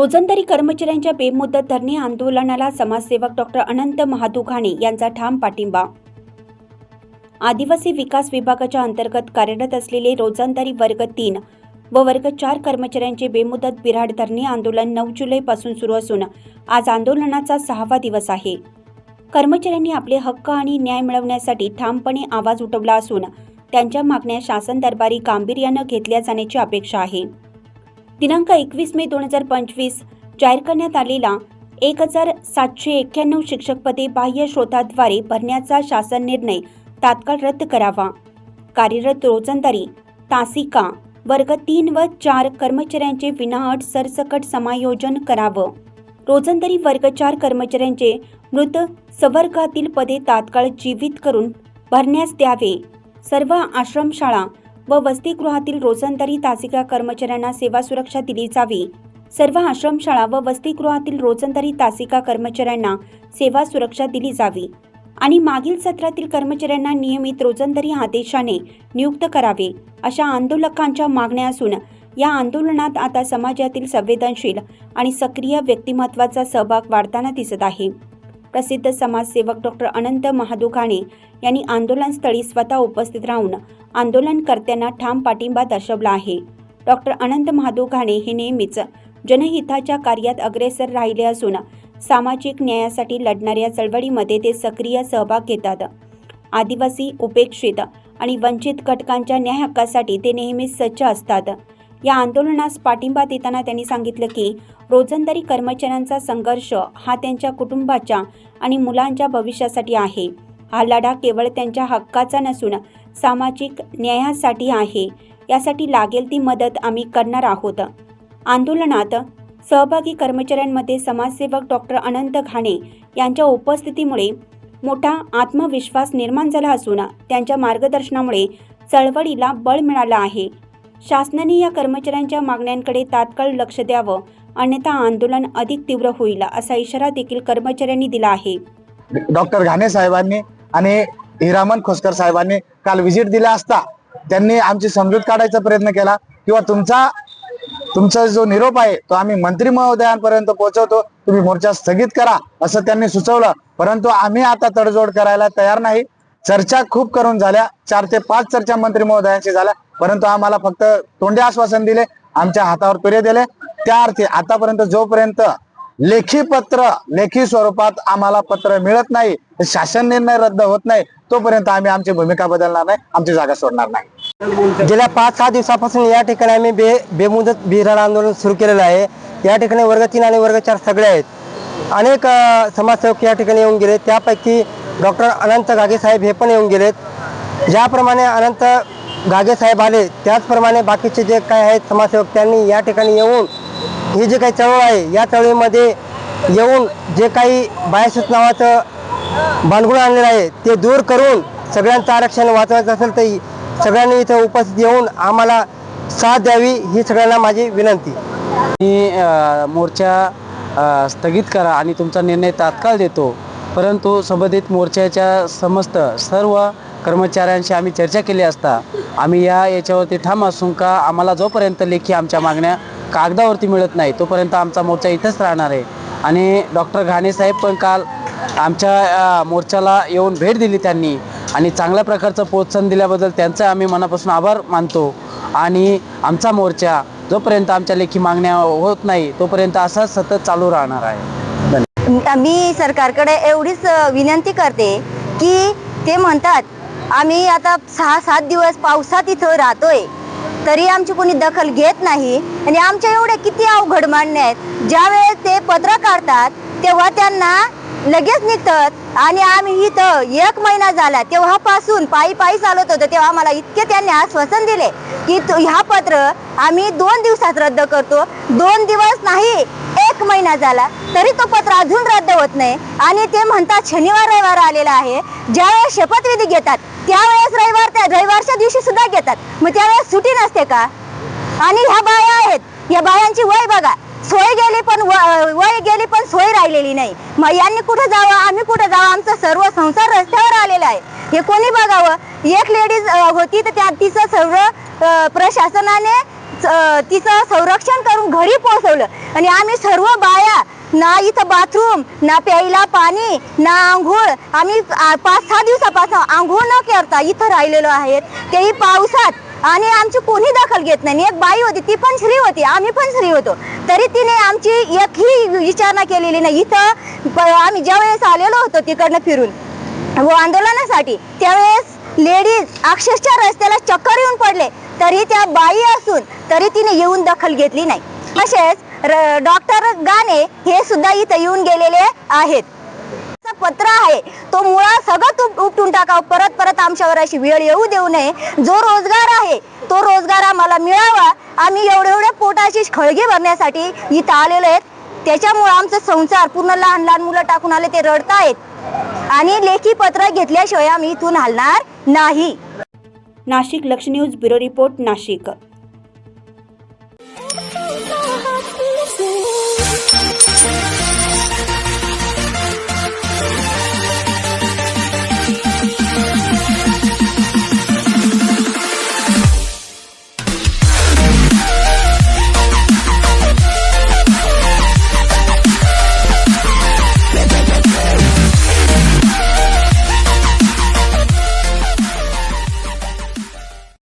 रोजंदारी कर्मचाऱ्यांच्या बेमुदत धरणे आंदोलनाला समाजसेवक डॉक्टर अनंत महादुघाणे यांचा ठाम पाठिंबा. आदिवासी विकास विभागाच्या अंतर्गत कार्यरत असलेले रोजंदारी वर्ग तीन व वर्ग चार कर्मचाऱ्यांचे बेमुदत बिराड धरणे आंदोलन नऊ जुलैपासून सुरू असून आज आंदोलनाचा सहावा दिवस आहे. कर्मचाऱ्यांनी आपले हक्क आणि न्याय मिळवण्यासाठी ठामपणे आवाज उठवला असून त्यांच्या मागण्या शासन दरबारी गांभीर्यानं घेतल्या जाण्याची अपेक्षा आहे. दिनांक एकवीस मे दोन हजार पंचवीस जाहीर करण्यात आलेला एक हजार सातशे एक्क्याण्णव शिक्षकपदे बाह्य शोधाद्वारे भरण्याचा शासन निर्णय तात्काळ रद्द करावा. कार्यरत रोजंदारी तासिका वर्ग तीन व चार कर्मचाऱ्यांचे विनाअट सरसकट समायोजन करावं. रोजंदारी वर्ग चार कर्मचाऱ्यांचे मृत सवर्गातील पदे तात्काळ जीवित करून भरण्यास द्यावे. सर्व आश्रमशाळा व वसतिगृहातील रोजंदारी तासिका कर्मचाऱ्यांना सेवा सुरक्षा दिली जावी. सर्व आश्रमशाळा व वसतिगृहातील रोजंदारी तासिका कर्मचाऱ्यांना सेवा सुरक्षा दिली जावी आणि मागील सत्रातील कर्मचाऱ्यांना नियमित रोजंदारी आदेशाने नियुक्त करावे अशा आंदोलकांच्या मागण्या असून या आंदोलनात आता समाजातील संवेदनशील आणि सक्रिय व्यक्तिमत्वाचा सहभाग वाढताना दिसत आहे. प्रसिद्ध समाजसेवक डॉक्टर अनंत महादू घाणे यांनी आंदोलनस्थळी स्वतः उपस्थित राहून आंदोलनकर्त्यांना ठाम पाठिंबा दर्शवला आहे. डॉक्टर अनंत महादू घाणे हे नेहमीच जनहिताच्या कार्यात अग्रेसर राहिले असून सामाजिक न्यायासाठी लढणाऱ्या चळवळीमध्ये ते सक्रिय सहभाग घेतात. आदिवासी उपेक्षित आणि वंचित घटकांच्या न्याय हक्कासाठी ते नेहमीच सज्ज असतात. या आंदोलनास पाठिंबा देताना त्यांनी सांगितलं की रोजंदारी कर्मचाऱ्यांचा संघर्ष हा त्यांच्या कुटुंबाच्या आणि मुलांच्या भविष्यासाठी आहे. हा लढा केवळ त्यांच्या हक्काचा नसून सामाजिक न्यायासाठी आहे. यासाठी लागेल ती मदत आम्ही करणार आहोत. आंदोलनात सहभागी कर्मचाऱ्यांमध्ये समाजसेवक डॉक्टर अनंत घाणे यांच्या उपस्थितीमुळे मोठा आत्मविश्वास निर्माण झाला असून त्यांच्या मार्गदर्शनामुळे चळवळीला बळ मिळालं आहे. शासनाने या कर्मचाऱ्यांच्या मागण्यांकडे तात्काळ लक्ष द्यावं अन्यथा आंदोलन अधिक तीव्र होईल असा इशारा देखील कर्मचाऱ्यांनी दिला आहे. डॉक्टर घाणे साहेबांनी आणि हिरामन खोसकर साहेबांनी काल व्हिजिट दिला असता त्यांनी आमची समजूत काढायचा प्रयत्न केला किंवा तुमचा तुमचा जो निरोप आहे तो आम्ही मंत्री महोदयांपर्यंत पोहोचवतो तुम्ही मोर्चा स्थगित करा असं त्यांनी सुचवलं. परंतु आम्ही आता तडजोड करायला तयार नाही. चर्चा खूप करून झाल्या. चार ते पाच चर्चा मंत्री महोदयांशी झाल्या. परंतु आम्हाला फक्त तोंडे आश्वासन दिले आमच्या हातावर पेरे दिले. त्या अर्थी आतापर्यंत जोपर्यंत लेखी पत्र लेखी स्वरूपात आम्हाला पत्र मिळत नाही शासन निर्णय रद्द होत नाही तोपर्यंत आम्ही आमची भूमिका बदलणार नाही आमची जागा सोडणार नाही. गेल्या पाच सहा दिवसापासून या ठिकाणी आम्ही बे बेमुदत बिराड आंदोलन सुरू केलेलं आहे. या ठिकाणी वर्ग तीन आणि वर्ग चार सगळे आहेत. अनेक समाजसेवक या ठिकाणी येऊन गेले. त्यापैकी डॉक्टर अनंत गागे साहेब हे पण येऊन गेलेत. ज्याप्रमाणे अनंत गागे साहेब आले त्याचप्रमाणे बाकीचे जे काय आहेत समाजसेवक त्यांनी या ठिकाणी येऊन ही जी काही चळवळ आहे या चळवळीमध्ये येऊन जे काही बायसूत नावाचं भांडगुळ आणलेलं आहे ते दूर करून सगळ्यांचं आरक्षण वाचवायचं असेल तर सगळ्यांनी इथं उपस्थित येऊन आम्हाला साथ द्यावी ही सगळ्यांना माझी विनंती. मी मोर्चा स्थगित करा आणि तुमचा निर्णय तात्काळ देतो. परंतु संबंधित मोर्चाच्या समस्त सर्व कर्मचाऱ्यांशी आम्ही चर्चा केली असता आम्ही या याच्यावरती ठाम असून का आम्हाला जोपर्यंत लेखी आमच्या मागण्या कागदावरती मिळत नाही तोपर्यंत आमचा मोर्चा इथंच राहणार आहे. आणि डॉक्टर घाणे साहेब पण काल आमच्या मोर्चाला येऊन भेट दिली त्यांनी आणि चांगल्या प्रकारचं प्रोत्साहन दिल्याबद्दल त्यांचा आम्ही मनापासून आभार मानतो. आणि आमचा मोर्चा जोपर्यंत आमच्या लेखी मागण्या होत नाही तोपर्यंत असाच सतत चालू राहणार आहे. मी सरकारकडे एवढीच विनंती करते की ते म्हणतात आम्ही आता सहा सात दिवस पावसात इथं राहतोय. तरी आमची कोणी दखल घेत नाही. आणि आमच्या एवढे किती अवघड मान्य आहेत. ज्यावेळेस ते पत्र काढतात तेव्हा त्यांना लगेच निघतात. आणि आम्ही इथं एक महिना झाला तेव्हापासून पायी पायी चालत होतो तेव्हा आम्हाला इतके त्यांनी आश्वासन दिले की ह्या पत्र आम्ही दोन दिवसात रद्द करतो. दोन दिवस नाही एक महिना झाला. तरी तो पत्र अजून रद्द होत नाही. आणि ते म्हणतात शनिवार रविवार आलेला आहे. ज्यावेळेस शपथविधी घेतात त्यावेळेस रविवार त्या रविवारच्या दिवशी सुद्धा घेतात. मग त्यावेळेस सुटी नसते का? आणि ह्या बाया आहेत. या बायांची वय बघा. सोय गेली पण व- वय गेली पण सोय राहिलेली नाही. मग यांनी कुठे जावं? आम्ही कुठे जावं? आमचा सर्व संसार रस्त्यावर आलेला आहे. हे कोणी बघावं? एक लेडीज होती तर त्या तिचं सर्व प्रशासनाने स- तिचं संरक्षण करून घरी पोहोचवलं. आणि आम्ही सर्व बाया ना इथं बाथरूम ना प्यायला पाणी ना आंघोळ. आम्ही पाच सहा दिवसापासून आंघोळ न करता इथं राहिलेलो आहेत. तेही पावसात. आणि आमची कोणी दखल घेत नाही. आणि एक बाई होती ती पण श्री होती. आम्ही पण श्री होतो. तरी तिने आमची एकही विचारणा केलेली नाही. इथं आम्ही ज्यावेळेस आलेलो होतो तिकडनं फिरून व आंदोलनासाठी त्यावेळेस लेडीज अक्षरशः रस्त्याला चक्कर येऊन पडले. तरी त्या बाई असून तरी तिने येऊन दखल घेतली नाही. तसेच डॉक्टर गाणे हे सुद्धा इथं येऊन गेलेले आहेत. पत्र आहे. तो मुळा सगळं उपटून टाकावं. परत परत आमच्यावर अशी वेळ येऊ देऊ नये. जो रोजगार आहे तो रोजगार आम्हाला मिळावा. आम्ही एवढे एवढ्या पोटाची खळगी भरण्यासाठी इथं आलेलो आहेत. त्याच्यामुळे आमचा संसार पूर्ण लहान लहान मुलं टाकून आले ते रडतायत आणि लेखी पत्र घेतल्याशिवाय आम्ही इथून हलणार नाही. नाशिक लक्ष न्यूज ब्युरो रिपोर्ट नाशिक.